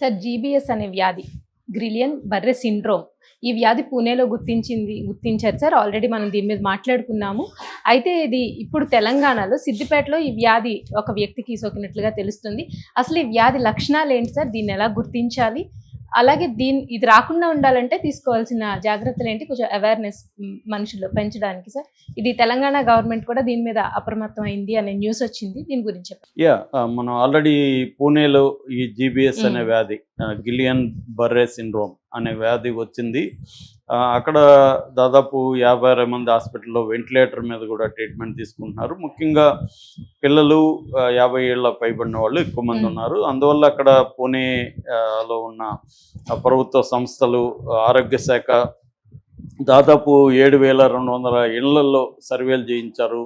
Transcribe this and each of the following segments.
Sir GBs అనే వ్యాధి గ్రిలియన్ బర్రె సిండ్రోమ్. ఈ వ్యాధి పూణేలో గుర్తించింది గుర్తించారు సార్. ఆల్రెడీ మనం దీని మీద మాట్లాడుకున్నాము. అయితే ఇది ఇప్పుడు తెలంగాణలో సిద్దిపేటలో ఈ వ్యాధి ఒక వ్యక్తికి సోకినట్లుగా తెలుస్తుంది. అసలు ఈ వ్యాధి లక్షణాలు ఏంటి సార్? దీన్ని ఎలా గుర్తించాలి? అలాగే దీని ఇది రాకుండా ఉండాలంటే తీసుకోవాల్సిన జాగ్రత్తలు ఏంటి కొంచెం అవేర్నెస్ మనుషులు పెంచడానికి సార్. ఇది తెలంగాణ గవర్నమెంట్ కూడా దీని మీద అప్రమత్తం అయింది అనే న్యూస్ వచ్చింది. దీని గురించి యా మనం ఆల్రెడీ పూణేలో ఈ జీబీఎస్ అనే. వ్యాధి గిలియన్ బర్రే సిండ్రోమ్ అనే వ్యాధి వచ్చింది. అక్కడ దాదాపు యాభై అరవై మంది హాస్పిటల్లో వెంటిలేటర్ మీద కూడా ట్రీట్మెంట్ తీసుకుంటున్నారు. ముఖ్యంగా పిల్లలు యాభై ఏళ్ళ పైబడిన వాళ్ళు ఎక్కువ మంది. ఉన్నారు. అందువల్ల అక్కడ పూణే ఆ, లో ఉన్న ప్రభుత్వ సంస్థలు ఆరోగ్య శాఖ దాదాపు ఏడు వేల రెండు వందల ఇళ్ళలో సర్వేలు చేయించారు.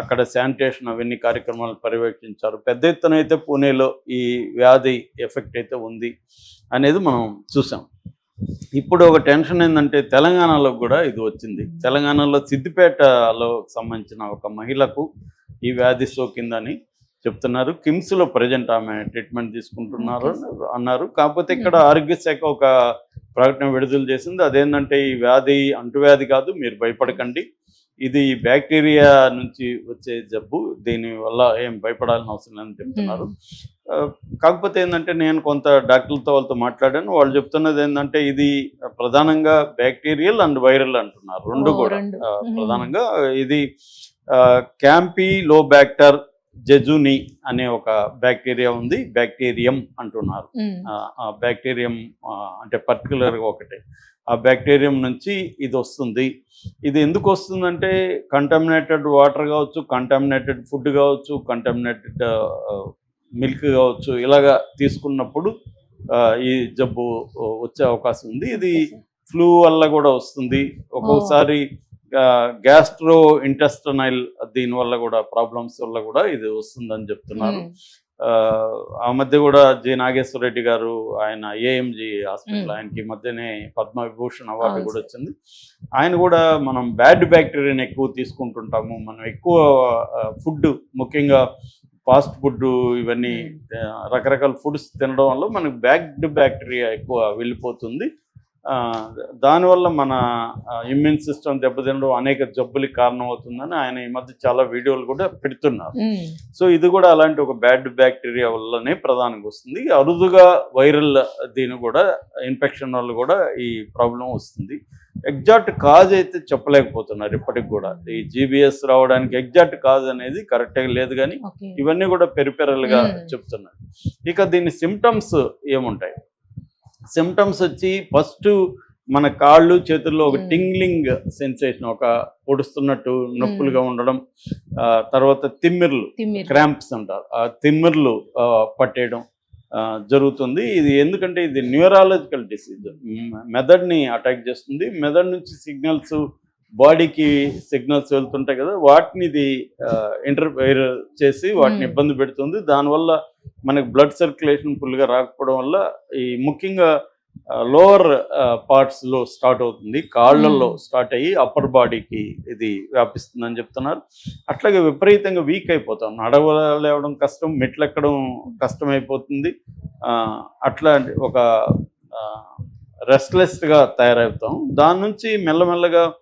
అక్కడ శానిటేషన్ అవన్నీ కార్యక్రమాలు పర్యవేక్షించారు. పెద్ద ఎత్తున అయితే పూణేలో ఈ వ్యాధి ఎఫెక్ట్ అయితే ఉంది అనేది మనం చూసాం. ఇప్పుడు ఒక టెన్షన్ ఏంటంటే తెలంగాణలో కూడా ఇది వచ్చింది. తెలంగాణలో సిద్దిపేటలో సంబంధించిన ఒక మహిళకు ఈ వ్యాధి సోకిందని చెప్తున్నారు. కిమ్స్లో ప్రజెంట్ ఆమె ట్రీట్మెంట్ తీసుకుంటున్నారు అన్నారు. కాకపోతే ఇక్కడ ఆరోగ్య శాఖ ఒక ప్రకటన విడుదల చేసింది. అదేంటంటే ఈ వ్యాధి అంటువ్యాధి కాదు మీరు భయపడకండి. ఇది బ్యాక్టీరియా నుంచి వచ్చే జబ్బు. దీని వల్ల ఏం భయపడాల్సిన అవసరం లేదని చెప్తున్నారు. కాకపోతే ఏంటంటే నేను కొంత డాక్టర్లతో వాళ్ళతో మాట్లాడాను. వాళ్ళు చెప్తున్నది ఏంటంటే ఇది ప్రధానంగా బ్యాక్టీరియల్ అండ్ వైరల్ అంటున్నారు. రెండు కూడా. ప్రధానంగా ఇది క్యాంపీ లోబ్యాక్టర్ జెజుని అనే ఒక బ్యాక్టీరియా ఉంది బ్యాక్టీరియం అంటున్నారు. ఆ, బ్యాక్టీరియం అంటే పర్టికులర్గా ఒకటే. ఆ బ్యాక్టీరియం నుంచి ఇది వస్తుంది. ఇది ఎందుకు వస్తుందంటే కంటామినేటెడ్ వాటర్ కావచ్చు కంటామినేటెడ్ ఫుడ్ కావచ్చు కంటామినేటెడ్ మిల్క్ కావచ్చు ఇలాగా తీసుకున్నప్పుడు ఈ జబ్బు వచ్చే అవకాశం ఉంది. ఇది ఫ్లూ వల్ల కూడా వస్తుంది. ఒక్కొక్కసారి గ్యాస్ట్రో ఇంటెస్టనైల్ దీనివల్ల కూడా ప్రాబ్లమ్స్ వల్ల కూడా ఇది వస్తుందని చెప్తున్నారు. ఆ, మధ్య కూడా జి నాగేశ్వర రెడ్డి గారు ఆయన ఏఎంజి హాస్పిటల్. ఆయనకి మధ్యనే పద్మ విభూషణ్ అవార్డు కూడా. వచ్చింది. ఆయన కూడా మనం బ్యాడ్ బ్యాక్టీరియాని ఎక్కువ తీసుకుంటుంటాము. మనం ఎక్కువ ఫుడ్ ముఖ్యంగా ఫాస్ట్ ఫుడ్ ఇవన్నీ రకరకాల ఫుడ్స్ తినడం వల్ల మనకు బ్యాడ్ బ్యాక్టీరియా ఎక్కువ వెళ్ళిపోతుంది. దానివల్ల మన ఇమ్యూన్ సిస్టమ్ దెబ్బతినడం అనేక జబ్బులకి కారణమవుతుందని ఆయన ఈ మధ్య చాలా వీడియోలు కూడా పెడుతున్నారు. సో ఇది కూడా అలాంటి ఒక బ్యాడ్ బ్యాక్టీరియా వల్లనే ప్రధానంగా వస్తుంది. అరుదుగా వైరల్ దీని కూడా ఇన్ఫెక్షన్ వల్ల కూడా ఈ ప్రాబ్లం వస్తుంది. ఎగ్జాక్ట్ కాజ్ అయితే చెప్పలేకపోతున్నారు ఇప్పటికి కూడా. ఈ జీబీఎస్ రావడానికి ఎగ్జాక్ట్ కాజ్ అనేది కరెక్ట్గా లేదు కానీ ఇవన్నీ కూడా పెరిపెరల్గా. చెప్తున్నారు. ఇక దీని సిమ్టమ్స్ ఏముంటాయి? సిమ్టమ్స్ వచ్చి ఫస్ట్ మన కాళ్ళు చేతుల్లో ఒక. టింగ్లింగ్ సెన్సేషన్ ఒక పొడుస్తున్నట్టు నొప్పులుగా ఉండడం ఆ, తర్వాత తిమ్మిర్లు తిమ్మిరి క్రాంప్స్ అంటారు. ఆ తిమ్మిర్లు పట్టేయడం జరుగుతుంది. ఇది ఎందుకంటే ఇది న్యూరాలజికల్ డిసీజ్ మెదడ్ని అటాక్ చేస్తుంది. మెదడ్ నుంచి సిగ్నల్స్ బాడీకి సిగ్నల్స్ వెళ్తుంటాయి కదా వాటిని ఇది ఇంటర్ఫైర్ చేసి వాటిని. ఇబ్బంది పెడుతుంది. దానివల్ల మనకి బ్లడ్ సర్క్యులేషన్ ఫుల్గా రాకపోవడం వల్ల ఈ ముఖ్యంగా లోవర్ పార్ట్స్లో స్టార్ట్ అవుతుంది. కాళ్ళల్లో. స్టార్ట్ అయ్యి అప్పర్ బాడీకి ఇది వ్యాపిస్తుందని చెప్తున్నారు. అట్లాగే విపరీతంగా వీక్ అయిపోతాం. నడవలేవడం కష్టం మెట్లు ఎక్కడం కష్టమైపోతుంది. ఆ, అట్లాంటి ఒక రెస్ట్లెస్గా తయారవుతాం. దాని నుంచి మెల్లమెల్లగా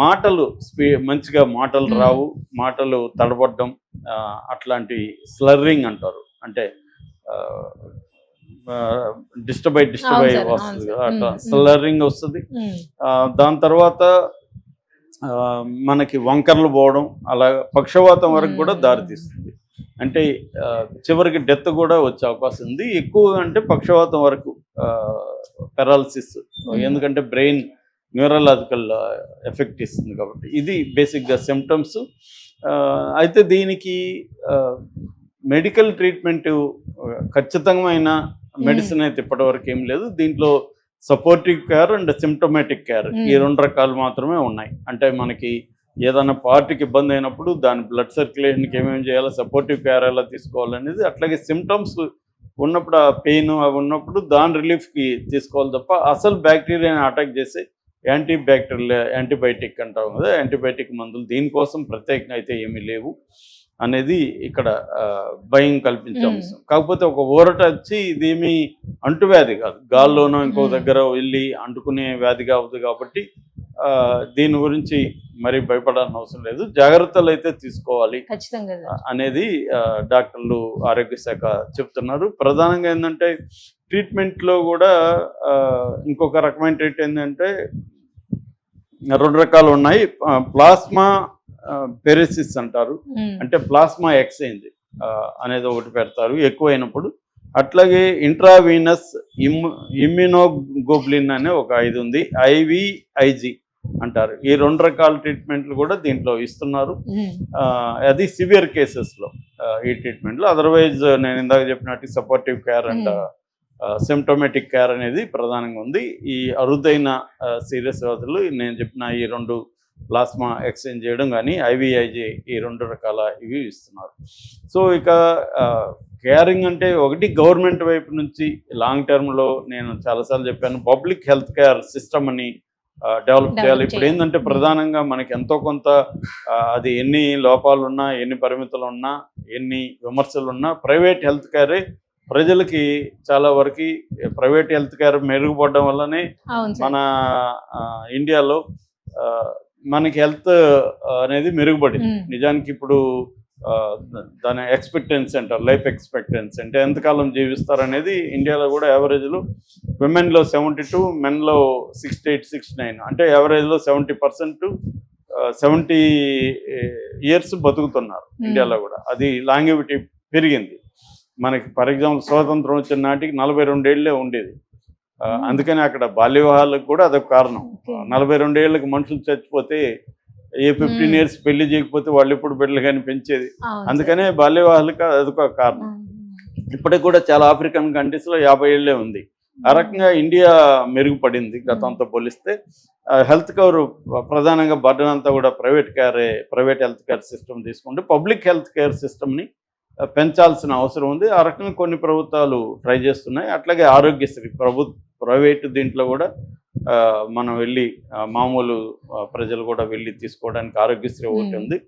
మాటలు స్పీ మంచిగా మాటలు. రావు మాటలు తడబడ్డం అట్లాంటి స్లర్రింగ్ అంటారు అంటే డిస్టర్బ్ అయి డిస్టర్బ్ అవును వస్తుంది అట్లా. స్లర్రింగ్ వస్తుంది దాని తర్వాత మనకి వంకర్లు పోవడం అలా పక్షవాతం వరకు కూడా. దారితీస్తుంది అంటే చివరికి డెత్ కూడా వచ్చే అవకాశం ఉంది ఎక్కువగా అంటే పక్షవాతం వరకు పెరాలసిస్. ఎందుకంటే బ్రెయిన్ న్యూరలాజికల్ ఎఫెక్ట్ ఇస్తుంది కాబట్టి. ఇది బేసిక్గా సిమ్టమ్స్ అయితే దీనికి మెడికల్ ట్రీట్మెంట్ ఖచ్చితమైన మెడిసిన్ అయితే ఇప్పటివరకు ఏం లేదు. దీంట్లో supportive care and symptomatic care. ఈ. రెండు రకాలు మాత్రమే ఉన్నాయి. అంటే మనకి ఏదైనా పార్టీకి ఇబ్బంది అయినప్పుడు దాని బ్లడ్ సర్క్యులేషన్కి ఏమేమి చేయాలో సపోర్టివ్ కేర్ ఎలా తీసుకోవాలనేది అట్లాగే సిమ్టమ్స్ ఉన్నప్పుడు ఆ పెయిన్ అవి ఉన్నప్పుడు దాని రిలీఫ్కి తీసుకోవాలి తప్ప అసలు బ్యాక్టీరియాని అటాక్ చేసే యాంటీ బ్యాక్టీరియల్ యాంటీబయాటిక్ అంటాం కదా యాంటీబయాటిక్ మందులు దీనికోసం ప్రత్యేకంగా అయితే ఏమీ లేవు అనేది ఇక్కడ భయం కల్పించే. అంశం. కాకపోతే ఒక ఊరట వచ్చి ఇదేమి అంటువ్యాధి కాదు. గాల్లోనో ఇంకో. దగ్గర వెళ్ళి అంటుకునే వ్యాధి కావద్దు కాబట్టి దీని గురించి మరి భయపడాల్సిన అవసరం లేదు. జాగ్రత్తలు అయితే తీసుకోవాలి అనేది డాక్టర్లు ఆరోగ్య శాఖ చెప్తున్నారు. ప్రధానంగా ఏంటంటే ట్రీట్మెంట్లో కూడా ఇంకొక రకమైన ట్రీట్ ఏంటంటే రెండు రకాలు ఉన్నాయి. ప్లాస్మా పెరెసిస్ అంటారు. అంటే ప్లాస్మా ఎక్స్చేంజ్ అనేది ఒకటి పెడతారు. ఎక్కువైనప్పుడు. అట్లాగే ఇంట్రావీనస్ ఇమ్ ఇమ్యునోగోబ్లిన్ అనే ఒక ఇది ఉంది. ఐవిఐజి అంటారు. ఈ రెండు రకాల ట్రీట్మెంట్లు కూడా దీంట్లో ఇస్తున్నారు. అది సివియర్ కేసెస్లో ఈ ట్రీట్మెంట్లో. అదర్వైజ్ నేను ఇందాక చెప్పినట్టు supportive care and symptomatic care అనేది ప్రధానంగా ఉంది. ఈ అరుదైన సీరియస్ వ్యాధులు నేను చెప్పిన ఈ రెండు ప్లాస్మా ఎక్స్చేంజ్ చేయడం కానీ ఐవిఐజి ఈ రెండు రకాల ఇవి ఇస్తున్నారు. సో ఇక కేరింగ్ అంటే ఒకటి గవర్నమెంట్ వైపు నుంచి లాంగ్ టర్మ్లో నేను చాలాసార్లు చెప్పాను పబ్లిక్ హెల్త్ కేర్ సిస్టమ్ అని డెవలప్ చేయాలి. ఇప్పుడు. ఏంటంటే ప్రధానంగా మనకి ఎంతో కొంత అది ఎన్ని లోపాలు ఉన్నా ఎన్ని పరిమితులు ఉన్నా ఎన్ని విమర్శలు ఉన్నా ప్రైవేట్ హెల్త్ కేరే ప్రజలకి చాలా వరకు ప్రైవేట్ హెల్త్ కేర్ మెరుగుపడడం వల్లనే మన ఇండియాలో మనకి హెల్త్ అనేది మెరుగుపడింది. నిజానికి ఇప్పుడు దాని ఎక్స్పెక్టెన్సీ అంటారు లైఫ్ ఎక్స్పెక్టెన్సీ అంటే ఎంతకాలం జీవిస్తారనేది ఇండియాలో కూడా యావరేజ్లో విమెన్లో సెవెంటీ టూ మెన్లో సిక్స్టీ ఎయిట్ సిక్స్టీ నైన్ అంటే యావరేజ్లో సెవెంటీ పర్సెంట్ సెవెంటీ ఇయర్స్ బతుకుతున్నారు. ఇండియాలో కూడా. అది లాంగివిటీ పెరిగింది. మనకి ఫర్ ఎగ్జాంపుల్ స్వాతంత్రం వచ్చిన నాటికి నలభై రెండేళ్ళే ఉండేది. అందుకని అక్కడ బాల్య వివాహాలకు కూడా అదొక కారణం. నలభై రెండేళ్ళకు మనుషులు చచ్చిపోతే ఏ ఫిఫ్టీన్. ఇయర్స్ పెళ్ళి చేయకపోతే వాళ్ళు ఎప్పుడు బిడ్డలు కానీ పెంచేది. అందుకనే బాల్య వివాహాలకు అదొక కారణం ఇప్పటికి కూడా చాలా ఆఫ్రికన్ కంట్రీస్లో యాభై ఏళ్ళే ఉంది ఆ రకంగా ఇండియా మెరుగుపడింది గతంతో పోలిస్తే హెల్త్ కేర్ ప్రధానంగా బర్డన్ అంతా కూడా ప్రైవేట్ కేరే ప్రైవేట్ హెల్త్ కేర్ సిస్టమ్ తీసుకుంటే పబ్లిక్ హెల్త్ కేర్ సిస్టమ్ని పెంచాల్సిన అవసరం ఉంది. ఆ రకంగా కొన్ని ప్రభుత్వాలు ట్రై చేస్తున్నాయి. అట్లాగే ఆరోగ్యశ్రీ ప్రభు ప్రైవేట్ దీంట్లో కూడా మనం వెళ్ళి మామూలు ప్రజలు కూడా వెళ్ళి తీసుకోవడానికి ఆరోగ్యశ్రీ ఒకటి. ఉంది.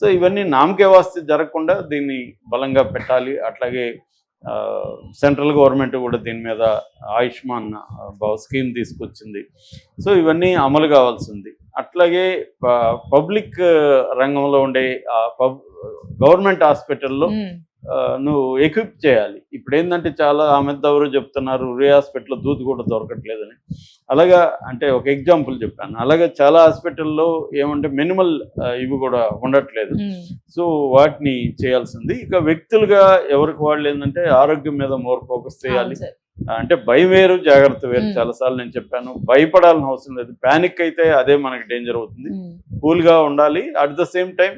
సో ఇవన్నీ నామకే వాస్తే జరగకుండా దీన్ని బలంగా పెట్టాలి. అట్లాగే సెంట్రల్ గవర్నమెంట్ కూడా దీని మీద ఆయుష్మాన్ స్కీమ్ తీసుకొచ్చింది. సో ఇవన్నీ అమలు కావాల్సింది అట్లాగే పబ్లిక్ రంగంలో ఉండే గవర్నమెంట్ హాస్పిటల్లో నువ్వు ఎక్విప్ చేయాలి. ఇప్పుడు ఏంటంటే చాలా ఆమె ఎవరు చెప్తున్నారు రే హాస్పిటల్లో దూది కూడా దొరకట్లేదని. అలాగా అంటే ఒక ఎగ్జాంపుల్ చెప్పాను. అలాగే చాలా హాస్పిటల్లో ఏమంటే మినిమల్ ఇవి కూడా ఉండట్లేదు. సో వాటిని చేయాల్సింది. ఇక వ్యక్తులుగా ఎవరికి వాళ్ళు ఏంటంటే ఆరోగ్యం మీద మోర్ ఫోకస్ చేయాలి. అంటే భయం వేరు జాగ్రత్త వేరు. చాలాసార్లు నేను చెప్పాను భయపడాల్సిన అవసరం లేదు. ప్యానిక్ అయితే అదే మనకి డేంజర్ అవుతుంది. కూల్గా ఉండాలి. అట్ ద సేమ్ టైం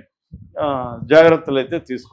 జాగ్రత్తలు అయితే తీసుకోవాలి.